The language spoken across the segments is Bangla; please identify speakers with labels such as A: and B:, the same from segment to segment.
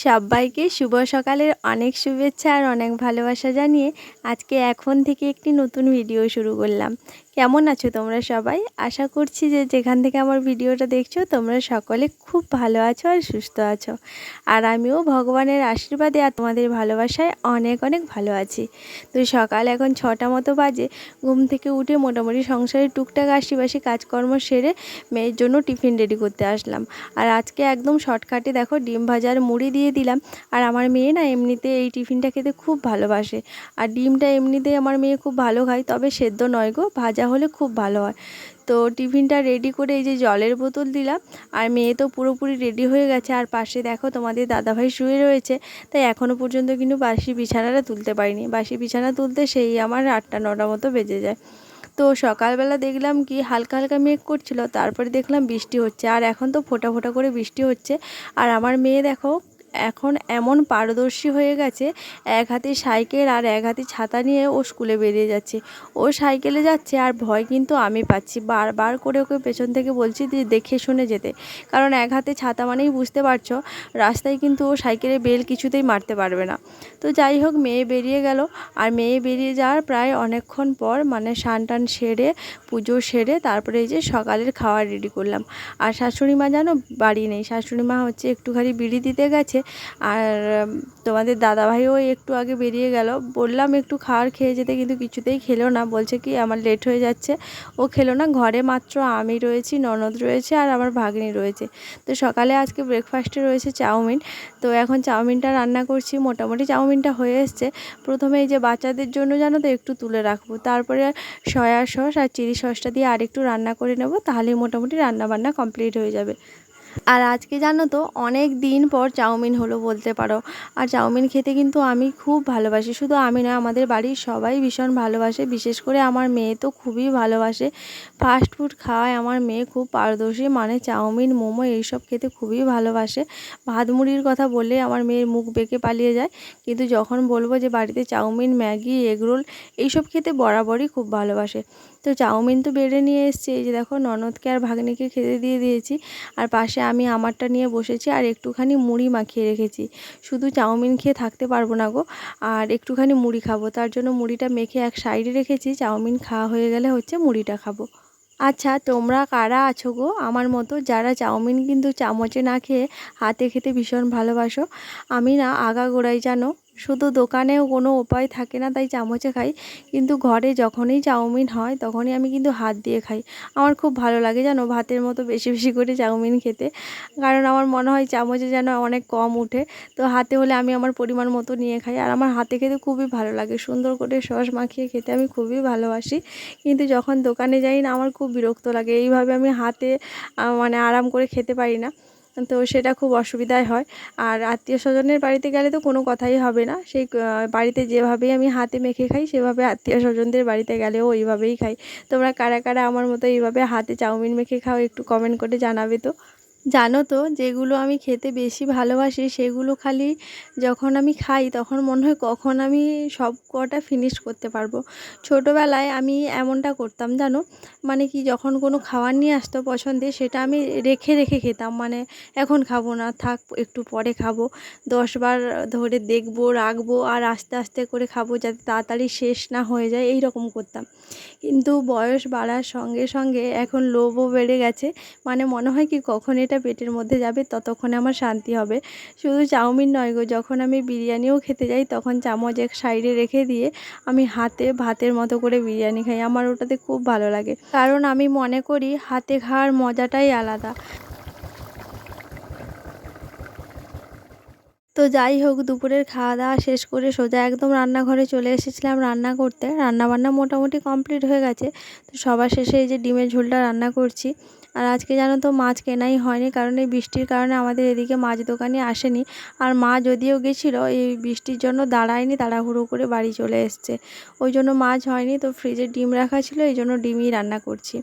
A: সবাইকে শুভ সকালের অনেক শুভেচ্ছা আর অনেক ভালোবাসা জানিয়ে আজকে এখন থেকে একটি নতুন ভিডিও শুরু করলাম। কেমন আছো তোমরা সবাই? আশা করছি যে যেখান থেকে আমার ভিডিওটা দেখছ, তোমরা সকলে খুব ভালো আছো আর সুস্থ আছো। আর আমিও ভগবানের আশীর্বাদে আর তোমাদের ভালোবাসায় অনেক অনেক ভালো আছি। তো সকাল এখন ছটা মতো বাজে, ঘুম থেকে উঠে মোটামুটি সংসারের টুকটাক আশিবাসি কাজকর্ম সেরে মেয়ের জন্য টিফিন রেডি করতে আসলাম। আর আজকে একদম শর্টকাটে দেখো, ডিম ভাজার মুড়ি দিয়ে দিলাম। আর আমার মেয়ে না এমনিতে এই টিফিনটা খেতে খুব ভালোবাসে। আর ডিমটা এমনিতেই আমার মেয়ে খুব ভালো খায়, তবে সেদ্ধ নয় গো, ভাজা হলে খুব ভালো হয়। তো টিফিনটা রেডি করে এই যে জলের বোতল দিলাম। আর মেয়ে তো পুরোপুরি রেডি হয়ে গেছে। আর পাশে দেখো তোমাদের দাদাভাই শুয়ে রয়েছে। তাই এখনও পর্যন্ত কিন্তু বাসি বিছানাটা তুলতে পারিনি। বাসি বিছানা তুলতে সেই আমার আটটা, নটা মতো বেজে যায়। তো সকালবেলা দেখলাম কি হালকা হালকা মেঘ করছিল। তারপরে দেখলাম বৃষ্টি হচ্ছে। আর এখন তো ফোটা ফোটা করে বৃষ্টি হচ্ছে। আর আমার মেয়ে দেখো এখন এমন পারদর্শী হয়ে গেছে, এক হাতে সাইকেল আর এক হাতে ছাতা নিয়ে ও স্কুলে বেরিয়ে যাচ্ছে। ও সাইকেলে যাচ্ছে আর ভয় কিন্তু আমি পাচ্ছি। বারবার করে ওকে পেছন থেকে বলছি যে দেখে শুনে যেতে। কারণ এক হাতে ছাতা মানেই বুঝতে পারছ, রাস্তায় কিন্তু ও সাইকেলে বেল কিছুতেই মারতে পারবে না। তো যাই হোক, মেয়ে বেরিয়ে গেল। আর মেয়ে বেরিয়ে যাওয়ার প্রায় অনেকক্ষণ পর মানে স্নান টান সেরে, পুজো সেরে তারপরে এই যে সকালের খাওয়া রেডি করলাম। আর শাশুড়ি মা জানো, বাড়ি নেই। শাশুড়ি মা হচ্ছে একটুখানি বিড়ি দিতে গেছে আর তোমাদের দাদাভাইও একটু আগে বেরিয়ে গেল। বললাম একটু খাওয়ার খেয়ে যেতে, কিন্তু কিছুতেই খেলো না। বলছে কি, আমার লেট হয়ে যাচ্ছে। ও খেলো না, ঘরে মাত্র আমি রয়েছি, ননদ রয়েছে আর আমার ভাগ্নি রয়েছে। তো সকালে আজকে ব্রেকফাস্টে রয়েছে চাউমিন। তো এখন চাউমিনটা রান্না করছি, মোটামুটি চাউমিনটা হয়ে এসছে। প্রথমে এই যে বাচ্চাদের জন্য জানো তো, একটু তুলে রাখব। তারপরে সয়া সস আর চিলি সসটা দিয়ে আরেকটু রান্না করে নেব, তাহলেই মোটামুটি রান্না বান্না কমপ্লিট হয়ে যাবে। আর আজকে জানো তো, অনেক দিন পর চাউমিন হলো বলতে পারো। আর চাউমিন খেতে কিন্তু আমি খুব ভালোবাসি। শুধু আমি না, আমাদের বাড়ির সবাই ভীষণ ভালোবাসে। বিশেষ করে আমার মেয়ে তো খুবই ভালোবাসে। ফাস্ট ফুড খাওয়ায় আমার মেয়ে খুব পারদর্শী। মানে চাউমিন, মোমো এইসব খেতে খুবই ভালোবাসে। ভাত মুড়ির কথা বললে আমার মেয়ের মুখ বেঁকে পালিয়ে যায়। কিন্তু যখন বলব যে বাড়িতে চাউমিন, ম্যাগি এগরোল এইসব খেতে বরাবরই খুব ভালোবাসে। তো চাউমিন তো বেড়ে নিয়ে এসেছি। এই যে দেখো, ননদকে আর ভাগ্নিকে খেতে দিয়ে দিয়েছি। আর পাশে আমি আমারটা নিয়ে বসেছি আর একটুখানি মুড়ি মাখিয়ে রেখেছি। শুধু চাউমিন খেয়ে থাকতে পারব না গো। আর একটুখানি মুড়ি খাব। তার জন্য মুড়িটা মেখে এক সাইডে রেখেছি। চাউমিন খাওয়া হয়ে গেলে হচ্ছে মুড়িটা খাব। আচ্ছা তোমরা কারা আছো গো? আমার মতো যারা চাউমিন কিন্তু চামচে না খেয়ে হাতে খেতে ভীষণ ভালোবাসো। আমি না আগাগোড়াই জানো শুধু দোকানেও কোনো উপায় থাকে না, তাই চামচে খাই। কিন্তু ঘরে যখনই চাউমিন হয়, তখনই আমি কিন্তু হাত দিয়ে খাই। আমার খুব ভালো লাগে জানো, ভাতের মতো বেশি বেশি করে চাউমিন খেতে। কারণ আমার মনে হয় চামচে যেন অনেক কম উঠে। তো হাতে হলে আমি আমার পরিমাণ মতো নিয়ে খাই। আর আমার হাতে খেতে খুবই ভালো লাগে। সুন্দর করে সস মাখিয়ে খেতে আমি খুবই ভালোবাসি। কিন্তু যখন দোকানে যাই না, আমার খুব বিরক্ত লাগে। এইভাবে আমি হাতে মানে আরাম করে খেতে পারি না। তো সেটা খুব অসুবিধায় হয়। আর আত্মীয় স্বজনের বাড়িতে গেলে তো কোনো কথাই হবে না। সেই বাড়িতে যেভাবেই আমি হাতে মেখে খাই, সেভাবে আত্মীয় স্বজনদের বাড়িতে গেলেও ওইভাবেই খাই। তোমরা কারা কারা আমার মতো এইভাবে হাতে চাউমিন মেখে খাও একটু কমেন্ট করে জানাবে তো। জানো তো, যেগুলো আমি খেতে বেশি ভালোবাসি সেগুলো খালি যখন আমি খাই তখন মনে হয় কখন আমি সব কটা ফিনিশ করতে পারব। ছোটোবেলায় আমি এমনটা করতাম জানো মানে কি যখন কোনো খাবার নিয়ে আসতো পছন্দে সেটা আমি রেখে রেখে খেতাম মানে এখন খাব না, থাক একটু পরে খাব দশবার ধরে দেখব, রাখব আর আস্তে আস্তে করে খাব যাতে তাড়াতাড়ি শেষ না হয়ে যায় এই রকম করতাম। কিন্তু বয়স বাড়ার সঙ্গে সঙ্গে এখন লোভও বেড়ে গেছে মানে মনে হয় কি কখন এটা পেটের মধ্যে যাবে, ততক্ষণে আমার শান্তি হবে। শুধু চাউমিন নয় গো, যখন আমি বিরিয়ানিও খেতে যাই, তখন চামচ এক সাইডে রেখে দিয়ে আমি হাতে ভাতের মতো করে বিরিয়ানি খাই। আমার ওটাতে খুব ভালো লাগে। কারণ আমি মনে করি হাতে খাওয়ার মজাটাই আলাদা। তো যাই হোক, দুপুরের খাওয়া দাওয়া শেষ করে সোজা একদম রান্নাঘরে চলে এসেছিলাম রান্না করতে। রান্না বান্না মোটামুটি কমপ্লিট হয়ে গেছে। তো সবার শেষে এই যে ডিমের ঝোলটা রান্না করছি। আর আজকে জানো তো মাছ কেনাই হয়নি, কারণ এই বৃষ্টির কারণে আমাদের এদিকে মাছ দোকানে আসেনি। আর মা যদিও গেছিল, এই বৃষ্টির জন্য দাঁড়ায়নি, তাড়াহুড়ো করে বাড়ি চলে এসছে। ওই জন্য মাছ হয়নি, তো ফ্রিজে ডিম রাখা ছিল, এই জন্য ডিমই রান্না করছি।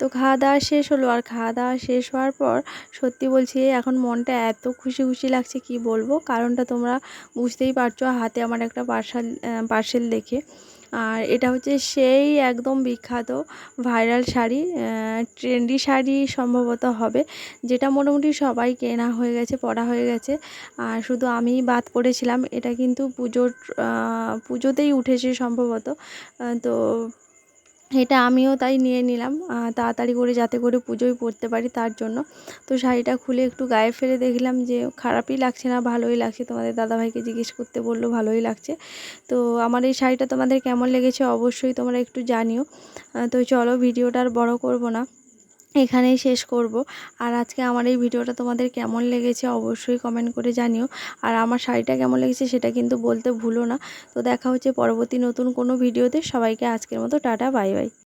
A: তো খাওয়া দাওয়া শেষ হলো, আর খাওয়া দাওয়া শেষ হওয়ার পর সত্যি বলছি, এখন মনটা এত খুশি খুশি লাগছে, কি বলব? কারণটা তোমরা বুঝতেই পারছ, হাতে আমার একটা পার্সাল পার্সেল দেখে। আর এটা হচ্ছে সেই একদম বিখ্যাত ভাইরাল শাড়ি ট্রেন্ডি শাড়ি সম্ভবত হবে, যেটা মোটামুটি সবাই কেনা হয়ে গেছে, পরা হয়ে গেছে। আর শুধু আমি বাদ পড়েছিলাম, এটা কিন্তু পুজোর পুজোতেই উঠেছে সম্ভবত। তো এটা আমিও তাই নিয়ে নিলাম তাড়াতাড়ি করে যাতে করে পুজোয় পরতে পারি তার জন্য। তো শাড়িটা খুলে একটু গায়ে ফেলে দেখলাম যে খারাপই লাগছে না, ভালোই লাগছে। তোমাদের দাদাভাইকে জিজ্ঞেস করতে বলল ভালোই লাগছে। তো আমার এই শাড়িটা তোমাদের কেমন লেগেছে অবশ্যই তোমরা একটু জানিও। তো চলো ভিডিওটা আর বড়ো করব না। এখানেই শেষ করব। আর আজকে আমার এই ভিডিওটা তোমাদের কেমন লেগেছে অবশ্যই কমেন্ট করে জানিও। আর আমার শাড়িটা কেমন লেগেছে সেটা কিন্তু বলতে ভুলো না। তো দেখা হচ্ছে পরবর্তী নতুন কোনো ভিডিওতে। সবাইকে আজকের মতো টাটা, বাই বাই।